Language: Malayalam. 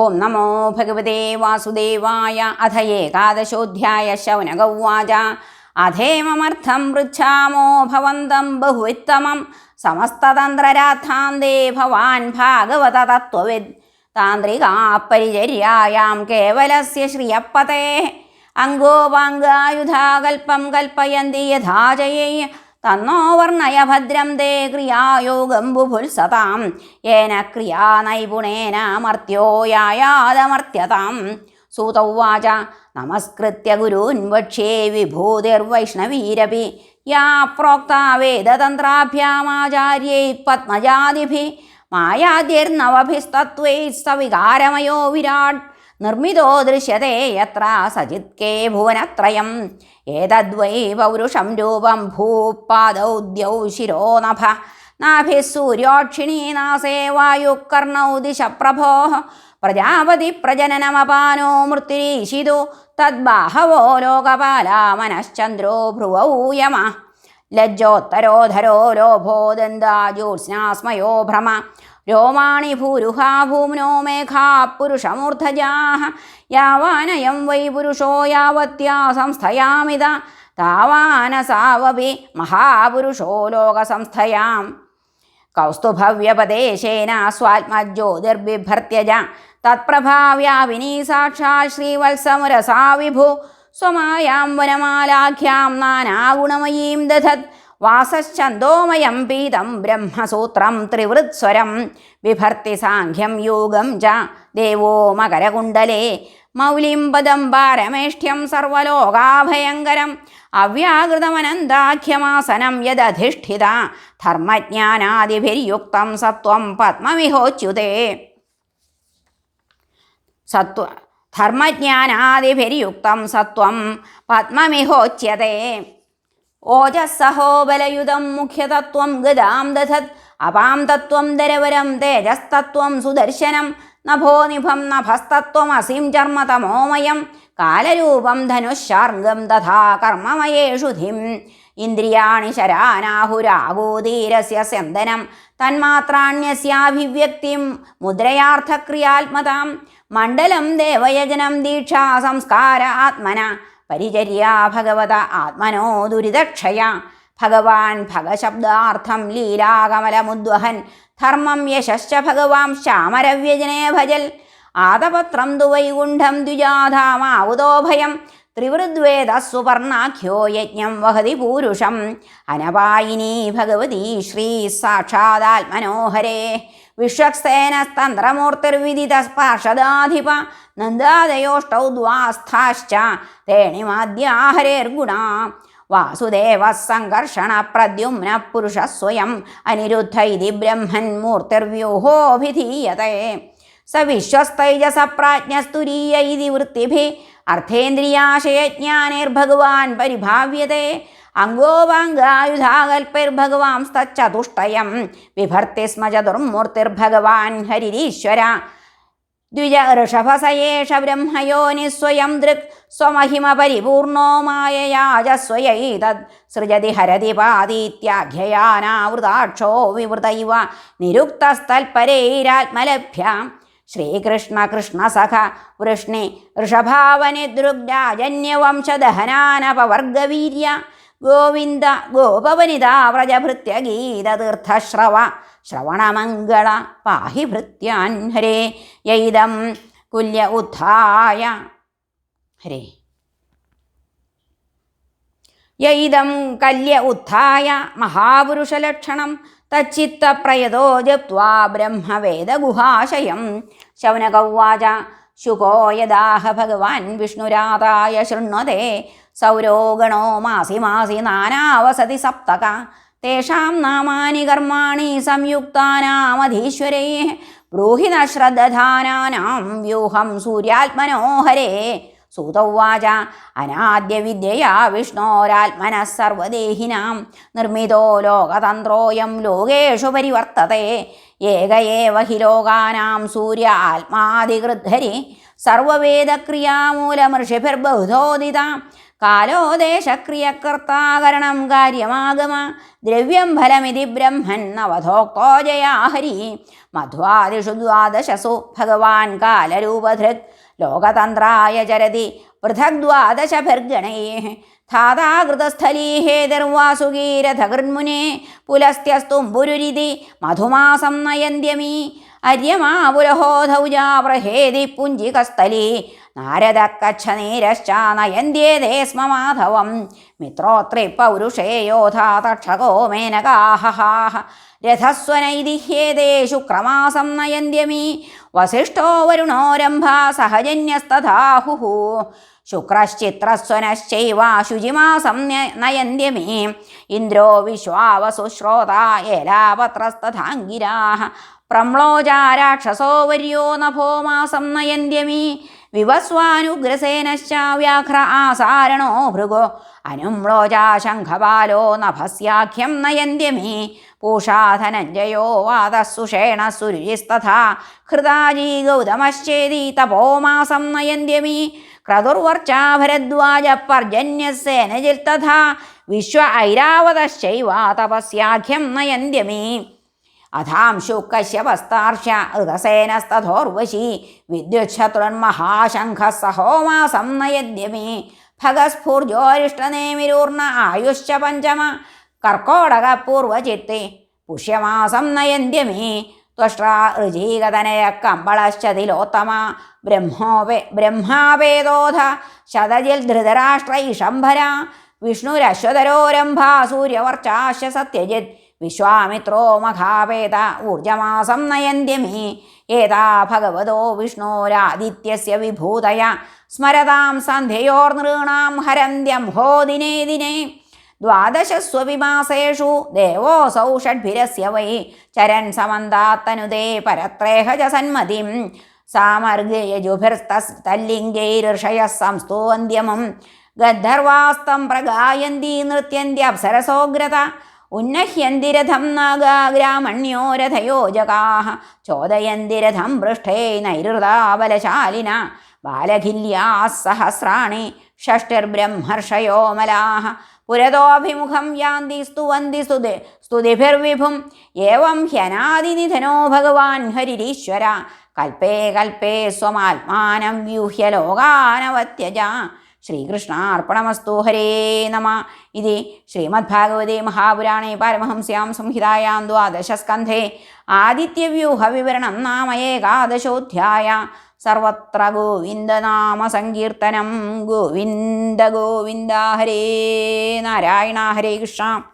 ഓം നമോ ഭഗവതേ വാസുദേവായ അഥ ഏകാദശോധ്യായ ശൗനകൗവാച. അധേമമർത്ഥം പൃച്ഛാമോ ഭവന്തം ബഹുവിത്തമം. സമസ്തതന്ത്രരാഥാന്തേ ഭവാൻ ഭാഗവത തത്വവിദ് താന്ത്രികാപരിചര്യായാം കേവലസ്യ ശ്രിയപ്പതേ. അംഗോപാംഗായുധാകൽപ്പം കൽപ്പയന്തി യഥാചയൈ തന്നോ വർണയ ഭദ്രം തേ ക്രിയായോഗം ബുഭുത്സതാം ഏന ക്രിയാ നൈപുണേന മർത്യോ യായാദമർത്യതാം സൂതൗവാച നമസ്കൃത്യ ഗുരൂൻ വക്ഷേ വിഭൂതിർവൈഷ്ണവീരപി യാ പ്രോക്ത വേദതന്ത്രാഭ്യാമാചാര്യൈ പത്മജാതിഭി. മായാദ്യൈർനവഭിസ്തത്വൈः സവികാരമയോ വിരാട്. നിർമ്മിതോ ദൃശ്യത്തെ യത്ര സജിത്കേ ഭുവനത്രയം. ഏതദ്വൈ പൗരുഷം രൂപം ഭൂപാദൗ ദ്യൗ ശിരോ നഭ. നാഭിः സൂര്യോക്ഷിണീ നാസേ വായുക്കർണൗ ദിശപ്രഭോ. പ്രജാപതി പ്രജനനമപാനോ മൃത്യുരീശിതു. തദ്ബാഹവോ ലോകപാലാ മനശ്ചന്ദ്രോ ഭ്രുവൗ യമ. ലജ്ജോത്തരോധരോ ലോഭോ ദന്താജോത്സ്നാസ്മയോ ഭ്രമ. രോമാണി ഭൂരുഹാ ഭൂമ്നോ മേഘാ പുരുഷമൂർധജാः യാവാനയം വൈ പുരുഷോ യാവത്യാ സംസ്ഥയാമിത. താവാനസാവപി മഹാപുരുഷോ ലോകസംസ്ഥയാം. കൗസ്തുഭവ്യപദേശേന സ്വാത്മജ്യോതിർബിഭർത്യജ. തത്പ്രഭാവ്യാവിനീ സാക്ഷാൽ ശ്രീവത്സമുരസാ വിഭു സ്വമായാം വനമാലാഖ്യാം നാനാഗുണമയീം ദധത്. വാസശ്ചന്ദോമയം പീതം ബ്രഹ്മസൂത്രം ത്രിവൃത്സ്വരം. വിഭർത്തി സാഖ്യം യോഗം ച ദേവോ മകരകുണ്ടലേ മൗലിം പദം പാരമേഷ്ഠ്യം സർവലോകാഭയങ്കരം. അവ്യാകൃതമനന്താഖ്യമാസനം യദധിഷ്ഠിത. ധർമ്മജ്ഞാനാദിഭിര്യുക്തം സത്വം പത്മവിഹോച്യുതേ. സത്വ ധർമ്മജ്ഞാനാദിഭിര്യുക്തം സത്വം പത്മമിഹോച്യത്തെ ഓജസ്സഹോ ബലയുധം മുഖ്യതത്വം ഗതാം ദധത് അപാം തത്വം ദരവരം തേജസ്തത്വം സുദർശനം നഭോ നിഭം നഭസ്തത്വം അസിം ചർമ്മതമോമയം കാലരൂപം ധനുശാർഗം തഥാ കർമ്മമയേഷുധിം. ഇന്ദ്രിയാണി ശരാനാഹുരാഗോധീരസ്യ സ്യന്ദനം തന്മാത്രാണ്യസ്യാഭിവ്യക്തിം മുദ്രയാർത്ഥക്രിയാത്മതാം. മണ്ഡലം ദേവയജനം ദീക്ഷാ സംസ്കാര ആത്മന പരിചര്യാ ഭഗവത ആത്മനോ ദുരിതക്ഷയ. ഭഗവാൻ ഭഗശബ്ദാർത്ഥം ലീലാകമലമുദ്വഹൻ ധർമ്മം യശശ്ച ഭഗവാൻ ശ്യാമരവ്യജനേ ഭജൽ. ആദപത്രം ദുവൈകുണ്ഠം ദ്വിജാധാമാവുതോഭയം ദ്വിജാധാമാവുതോ ഭയം. ത്രിവൃദ്വേദ സുവർണാഖ്യോ യജ്ഞം വഹതി പൂരുഷം. അനപായിനി ഭഗവതി ശ്രീ സാക്ഷാദാത്മനോഹരേ വിശ്വക്സേനസ്തന്ത്രമൂർത്തിർവിദിത പാർഷദാധിപ നന്ദാദയോഷ്ടൗ ദ്വാസ്ഥാശ്ച തേണിമാദ്യാഹരേർഗുണാ. വാസുദേവ സംഘർഷണ പ്രദ്യുമ്ന പുരുഷ സ്വയം അനിരുദ്ധ ഇതി ബ്രഹ്മൻ മൂർത്തിർവ്യൂഹോഭിധീയത്തെ സ വിശ്വസ്തൈജസ പ്രാജ്ഞസ്തുരീയ ഇതി വൃത്തിഭി അർത്ഥേന്ദ്രിയാശയജ്ഞാനേർഭഗവാൻ പരിഭാവ്യത്തെ അംഗോപാംഗായുധാകൽപ്പൈർഭഗവാംസ്തച്ചതുഷ്ടയം വിഭർത്തി സ്മ ചതുർമൂർത്തിർഭഗവാൻ ഹരിരീശ്വര. ദ്വിജ ഋഷഭസയേഷ ബ്രഹ്മയോനി സ്വയം ദൃക് സ്വമഹിമ പരിപൂർണോ മായയാജസ്വയൈതത് സൃജതി ഹരതി പാതീത്യാഖ്യയാനാവൃതാക്ഷോ വിവൃത ഇവ നിരുക്തസ്ഥൽപരൈരാത്മലഭ്യാം ശ്രീകൃഷ്ണ കൃഷ്ണ സഖ വൃഷ്ണി ഋഷഭാവനി ദൃഗ്ജാജന്യവംശദഹനാനപവർഗവീര്യ ഗോവിന്ദ ഗോപവനിത വ്രജഭൃത്യ ഗീതതീർത്ഥശ്രവ ശ്രവണമംഗള പാഹി ഭൃത്യാൻ ഹരേ യൈതം കുല്യ ഉദ്ധായ. ഹരേ. യൈതം കല്യ ഉത്ഥായ മഹാപുരുഷലക്ഷണം തച്ചിത്തപ്രയതോ ജപ്വാ ബ്രഹ്മവേദഗുഹാശയം. ശൗനകൗവാച ശുകോ യദാഹ ഭഗവാൻ വിഷ്ണുരാതായ ശൃണ്വതേ സൗരോ ഗണോ മാസി മാസി നാനാവസതി സപ്തക. തേഷാം നാമാനി കർമാണി സംയുക്താനാമധീശ്വരേ. ബ്രൂഹി ന ശ്രദ്ധാനാനാം വ്യൂഹം സൂര്യാത്മനോഹരേ. സൂതൗവാച അനാദ്യവിദ്യയാ വിഷ്ണോരാത്മന സർവദേഹിനാം. നിർമ്മിതോ ലോകതന്ത്രോയം ലോകേഷു പരിവർത്തതേ. ഏക ഹി ലോകാനാം സൂര്യ ആത്മാതികൃദ്ധരി സർവവേദക്രിയാമൂലമൃഷിഭിർബഹുധോദിത കാലോ ദേശക്രിയകർത്താകരണം കാര്യമാഗമ ദ്രവ്യം ഫലമിതി ബ്രഹ്മൻ നവധോക്തോ ജയാഹരി മധ്വാദിഷു ദ്വാദശസു ഭഗവാൻ കാലരൂപധൃക് ലോകതന്ത്രായ ചരതി പൃഥക് ദ്വാദശഭിർഗണൈ ധാതാകൃതസ്ഥലീഹേതിർവാസുകീരഥകൃന്മുനെ പുലസ്ത്യസ്തുംബുരുരിതി മധുമാസം നയന്ത്യമീ. അര്യമാപുരഹോധൗജാവ്രഹേതി പുഞ്ചികസ്ഥലി. നാരദക്കച്ഛനീരശ്ച നയന്ത്യേതേ സ്മ മാധവം മിത്രോത്രി പൗരുഷേ യോധാ തക്ഷകോ മേനകാഹഹാഹ രഥസ്വനൈതിഹ്യേതേ ശുക്രമാസം നയന്ത്യമീ. വസിഷ്ഠോ വരുണോരംഭ സഹജന്യസ്തഥാഹുः ശുക്രശ്ചിത്രസ്വനശ്ചൈവ ശുചിമാസം ന്യ- നയന്ത്യമീ. ഇന്ദ്രോ വിശ്വാവസുശ്രോത ഏലാപത്രസ്തഥാംഗിരാः പ്രംളോജാരാക്ഷസോ വര്യോ നഭോ മാസം നയന്ത്യമീ. വിവസ്വാനുഗ്രസേനശ്ച വ്യാഘ്ര ആസാരണോ ഭൃഗോ. അനുമ്ലോചാ ശംഖപാലോ നഭസ്യാഖ്യം നയന്ത്യമേ പൂഷാധനഞ്ജയോ വാതസുഷേണ സുരുചിസ്തഥാ. ഹൃദാജീ ഗൗതമശ്ചേതി തപോമാസം നയന്ത്യമീ ക്രതുർവർച്ചാ ഭരദ്വാജ പർജന്യസേനജിൽ തഥാ. വിശ്വ ഐരാവതശ്ചൈവ തപസ്യാഖ്യം നയന്ത്യമീ അഥാംശു കശ്യപസ്താർഷ്യ ഋതസേനസ്തഥോർവശി വിദ്യുച്ഛത്രുന്മഹാശംഖ സഹോമാസം നയദ്യമേ ഭഗസ്ഫൂർജോരിഷ്ടനേമിരൂർണ ആയുശ്ച പഞ്ചമ കർക്കോടക പൂർവചിത്തെ പുഷ്യമാസം നയന്ത്യമേ ത്വഷ്ട്രാ ഋജീകതനയ കമ്പളശ്ചതിലോത്തമ ബ്രഹ്മോപേ ബ്രഹ്മാവേദോധ ശതജിൽ ധൃതരാഷ്ട്ര ഇഷംഭര വിഷ്ണുരശ്വതരോരംഭ സൂര്യവർച്ചാശ സത്യജിത് വിശ്വാമിത്രോ മഹാവേദ ഊർജമാസം നയന്ത്യമേ. ഏതാ ഭഗവതോ വിഷ്ണോരാദിത്യസ്യ വിഭൂതയ. സ്മരതാം സന്ധ്യയോർനൃണാം ഹരന്ത്യം ഹോ ദിനേ ദിനേ. ദ്വാദശസ്വവിമാസേഷു ദേവോസൌ ഷഡ്ഭിരസ്യ വൈ. ചരൻ സമന്താത്തനുദേ പരത്രേഹ ച സന്മതിം. സാമർഗയജുഭിർത്തല്ലിംഗൈർഷയः സംസ്തുവന്ധ്യമം ഗന്ധർവാസ്തം പ്രഗായന്തി നൃത്യന്ത്യപ്സരസോഗ്രത. ഉന്നഹ്യന്തി രഥം നാഗാഗ്രാമണ്യോ രഥയോജകാः ചോദയന്തിരഥം പൃഷ്ഠേ നൈരുതാ ബലശാലിന ബാലഖില്യാः സഹസ്രാണി. ഷഷ്ടിർബ്രഹ്മർഷയോമലാഹ. പുരതോഭിമുഖം യാന്തി സ്തുവന്തി സ്തുതി സ്തുതിഭിർവിഭും. ഏവം ഹ്യനാദിനിധനോ ഭഗവാൻ ഹരിരീശ്വര. കൽപ്പേ കൽപ്പേ സ്വമാത്മാനം വ്യൂഹ്യ ലോകാനവത്യജ ശ്രീകൃഷ്ണാർപ്പണമസ്തു ഹരേ നമ. ഇതി ശ്രീമദ്ഭാഗവതേ മഹാപുരാണേ പാരമഹംസ്യാം സംഹിതായാം ദ്വാദശസ്കന്ധേ. ആദിത്യവ്യൂഹവിവരണം നാമ ഏകാദശോധ്യായ. സർവത്ര ഗോവിന്ദനാമ സങ്കീർത്തനം. ഗോവിന്ദ ഗോവിന്ദ ഹരേ നാരായണ ഹരേ കൃഷ്ണ.